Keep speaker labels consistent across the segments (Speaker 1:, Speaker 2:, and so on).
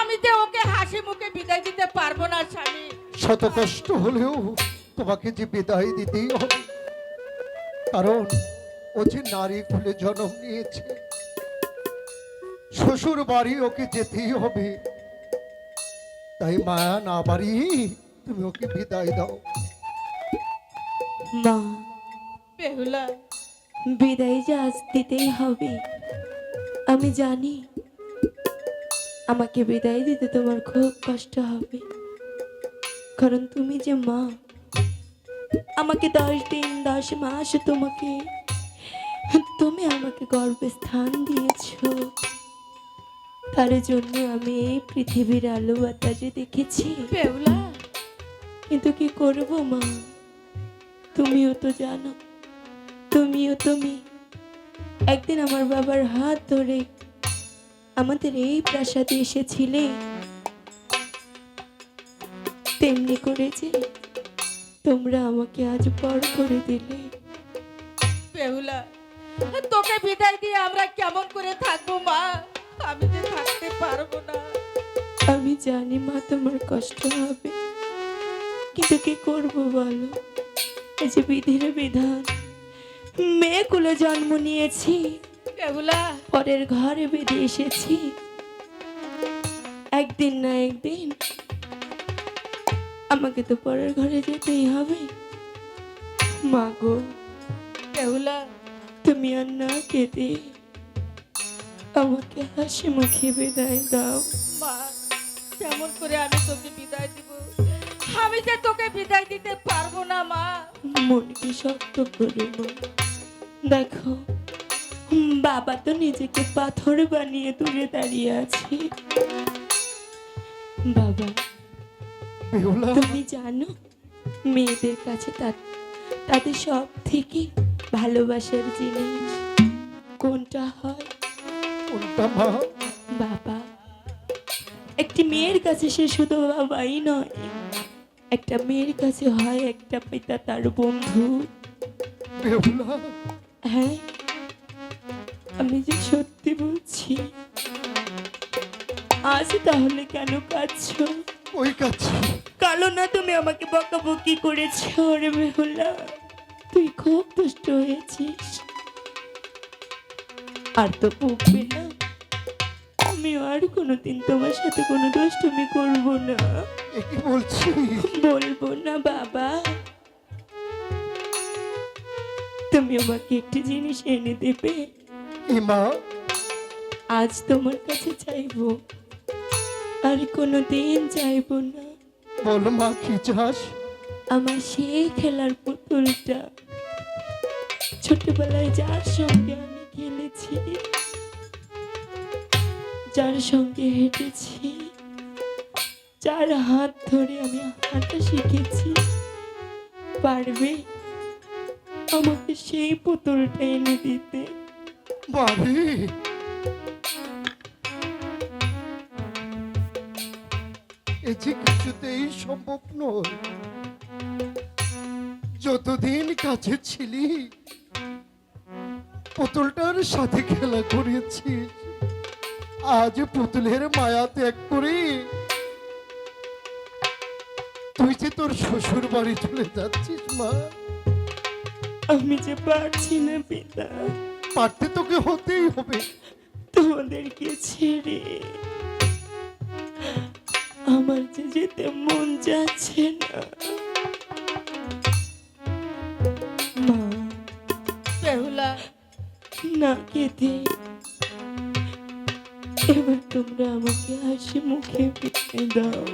Speaker 1: আমি যে ওকে হাসি মুখে বিদায় দিতে পারব না স্বামী।
Speaker 2: শত কষ্ট হলেও তোমাকে যে বিদায় দিতেই হবে কারণ ও যে নারী কুলে জন্ম নিয়েছে শ্বশুর বাড়ি ওকে যেতেই হবে। তাই মায়া না বাড়ি তুমি ওকে বিদায় দাও।
Speaker 3: মা
Speaker 1: বেহুলা
Speaker 3: বিদায় যে আজ দিতেই হবে আমি জানি আমাকে বিদায় দিতে তোমার খুব কষ্ট হবে। কারণ তুমি যে মা আমাকে দশ দিন দশ মাস তোমাকে তুমি আমাকে গর্বে স্থান দিয়েছ। তার জন্য আমি এই পৃথিবীর আলো বাতাসে দেখেছি। কিন্তু কি করব মা? তুমিও তো জানো তুমিও তুমি। একদিন আমার বাবার হাত ধরে আমাদের এই প্রাসাদে এসেছিলে। তেমনি করে যে তোমরা আমাকে আজ পর করে দিলে।
Speaker 1: বেহুলা তোকে বিদায় দিয়ে আমরা কেমন করে থাকব মা? আমি যে থাকতে পারব না।
Speaker 3: আমি জানি মা তোমার কষ্ট হবে। কিন্তু কি করব বলো? এই যে বিধির বিধান মেয়েগুলো জন্ম নিয়েছি।
Speaker 1: বেহুলা
Speaker 3: পরের ঘরে বেঁধে এসেছি। একদিন না একদিন আমাকে তো পরের ঘরে যেতেই হবে। মা গো
Speaker 1: বেহুলা
Speaker 3: তুমি আর না কেঁদে আমাকে হাসি মুখে বিদায় দাও।
Speaker 1: মা কেমন করে আমি তোকে বিদায় দিব? আমি যে তোকে বিদায় দিতে পারব না মা।
Speaker 3: মনকে শক্ত করে দেখো বাবা তো নিজেকে পাথর বানিয়ে দূরে দাঁড়িয়ে আছে। বাবা তুমি জানো মেয়েদের কাছে তাদের সব থেকে ভালোবাসার জিনিস কোনটা হয়? বাবা একটি মেয়ের কাছে সে শুধু বাবাই নয় একটা মেয়ের কাছে হয় একটা পিতা তার বন্ধু। হ্যাঁ? আমি যে সত্যি বলছি আজ তাহলে কেন কাঁদছো?
Speaker 2: ওই কাছে
Speaker 3: কালো না তুমি আমাকে বকাবকি করেছ রে বেহুলা তুই খুব দুষ্ট হয়েছিস। আর তো পুকবে না। আমি আর কোনোদিন তোমার সাথে কোনো দুষ্টুমি করব না।
Speaker 2: এ কি বলছি?
Speaker 3: বলব না বাবা। তুমি আমাকে একটি জিনিস এনে দেবে।
Speaker 2: মা।
Speaker 3: আজ তোমার কাছে চাইব আর কোনো দিন চাইব না।
Speaker 2: বল মা কি চাস?
Speaker 3: আমার সেই খেলার পুতুলটা। ছোটবেলায় যার সঙ্গে আমি খেলেছি যার সঙ্গে হেঁটেছি যার হাত ধরে আমি হাঁটা শিখেছি পারবে আমাকে সেই পুতুলটা এনে দিতে।
Speaker 2: বাড়ি এ কিছুতেই সম্ভব নয়। যতদিন কাছে ছিলি, পুতুলটার সাথে খেলা করেছিস। আজ পুতুলের মায়া ত্যাগ করে তুই যে তোর শ্বশুর বাড়ি চলে যাচ্ছিস, মা।
Speaker 3: আমি যে পারছি না, পিতা।
Speaker 2: পারতে তোকে হতেই হবে।
Speaker 3: তোমাদেরকে ছেড়ে আমার যে যেতে মন যাচ্ছে না? মা
Speaker 1: বেহুলা।
Speaker 3: না কেঁদে এবার তোমরা আমাকে হাসি মুখে বিদায় দাও।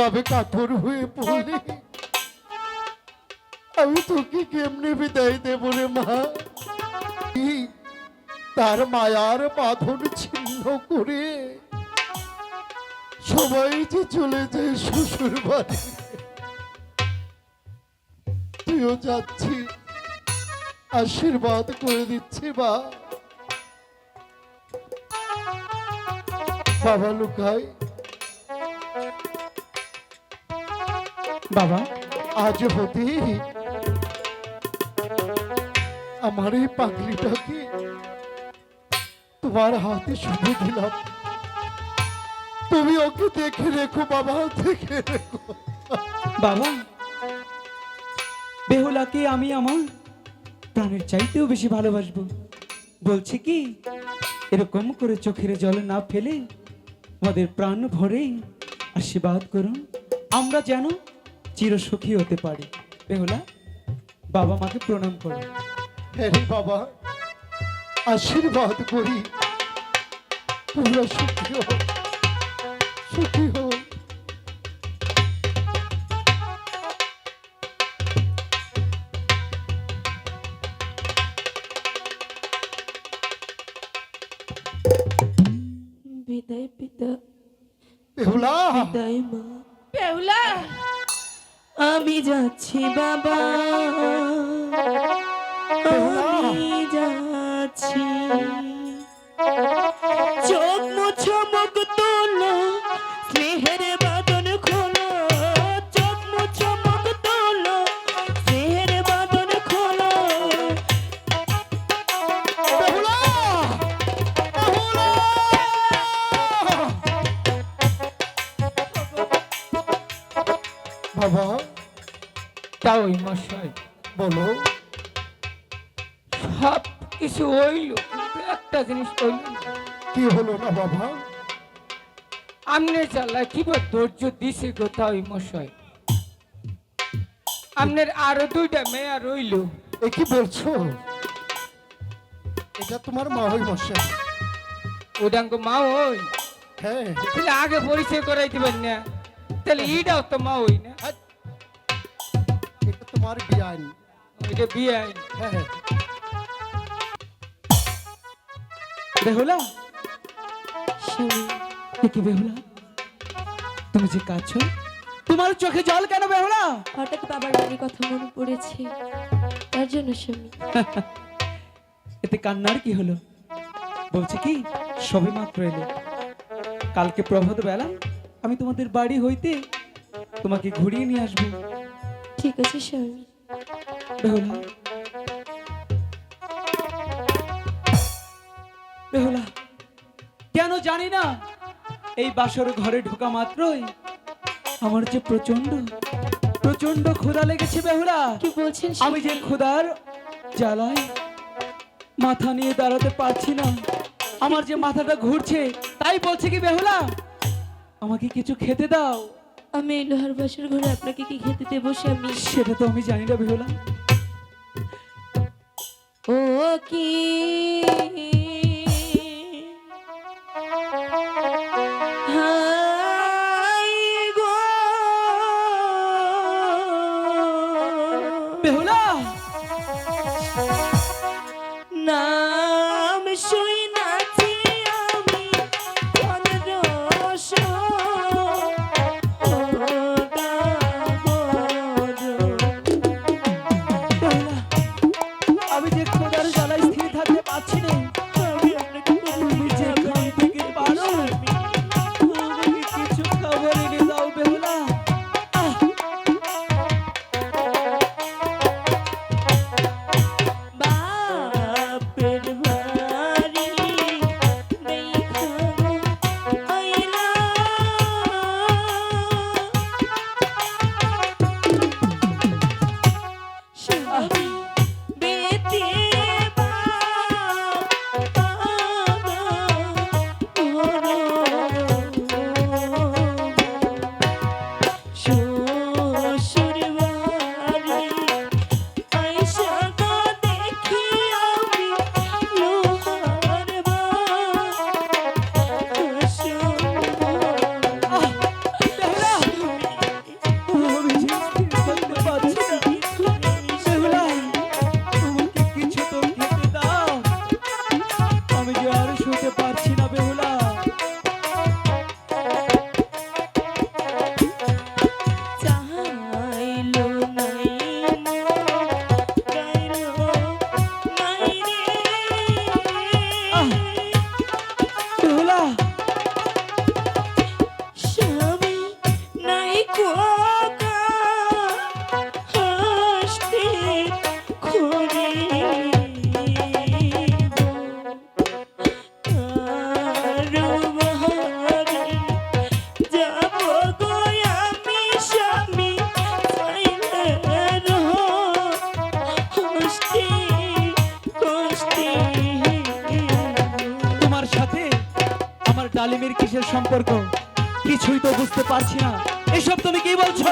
Speaker 2: এভাবে কাতর হয়ে পড়লি আমি তোকে কেমনে বিদায় দেব রে মা? তার মায়ার বাঁধন ছিন্ন করে সবাই যে চলে যায় শ্বশুর বাড়ি। তুইও যাচ্ছি আশীর্বাদ করে দিচ্ছি বাবা লুকাই
Speaker 4: বাবা।
Speaker 2: আজ হতে আমার এই পাগলিটাকে তোমার হাতে শুধু দিলাম তুমি ওকে দেখে রেখো বাবা দেখে রেখো।
Speaker 4: বাবা বেহুলাকে আমি আমার প্রাণের চাইতেও বেশি ভালোবাসবো। বলছি কি এরকম করে চোখের জল না ফেলে আমাদের প্রাণ ভরে আশীর্বাদ করুন। আমরা যেন চিরসুখী হতে পারি। বেহুলা, বাবা মাকে প্রণাম করে।
Speaker 2: হ্যাঁ বাবা, আশীর্বাদ করি। সুখী হও। সুখী
Speaker 3: বাবা
Speaker 5: তাও মশাই
Speaker 2: বলো।
Speaker 5: সব কিছু হইল একটা জিনিস হইল
Speaker 2: কি হলো না বাবা?
Speaker 5: আমনে ধৈর্য দিছে কোথাও মশাই? আমনের আরও দুইটা মেয়া রইল।
Speaker 2: এ কি বলছো? এটা তোমার মা হই মশাই।
Speaker 5: ওডাঙ্গ মা হই
Speaker 2: হ্যাঁ।
Speaker 5: আগে পরিচয় করাই দিবেন না? তাহলে ইটাও তো মা ওই না।
Speaker 2: এটা তোমার বিয়ান
Speaker 5: এটা বিয়ে আইন
Speaker 2: হ্যাঁ হ্যাঁ।
Speaker 4: বেহুলা
Speaker 3: স্বামী
Speaker 4: এ কি বেহুলা? তুমি যে কাছো তোমার চোখে জল কেন বেহুলা?
Speaker 3: হঠাৎ বাবার বাড়ির কথা মনে পড়েছে তার জন্য স্বামী
Speaker 4: এতে কান্নার কি হলো? বলছে কি সবে মাত্র এলো। কালকে প্রভাত বেলা আমি তোমাদের বাড়ি হইতে তোমাকে ঘুরিয়ে নিয়ে আসব।
Speaker 3: ঠিক আছে স্বামী
Speaker 4: বেহুলা। বেহুলা কেন জানি না এই বাসর ঘরে ঢোকা মাত্রই আমার যে প্রচণ্ড প্রচণ্ড ক্ষুধা লেগেছে বেহুলা।
Speaker 3: কি বলছেন
Speaker 4: আমি যে ক্ষুধার জ্বালায় মাথা নিয়ে দাঁড়াতে পারছি না আমার যে মাথাটা ঘুরছে তাই বলছে কি বেহুলা? আমাকে কিছু খেতে দাও।
Speaker 3: আমি এই লোহার বাসের ঘরে আপনাকে কি খেতে দেব স্বামী?
Speaker 4: সেটা তো আমি জানি না ভেবেলাম
Speaker 3: ও কি? সম্পর্ক। কিছুই তো বুঝতে পারছি না। এসব তুমি কি বলছো?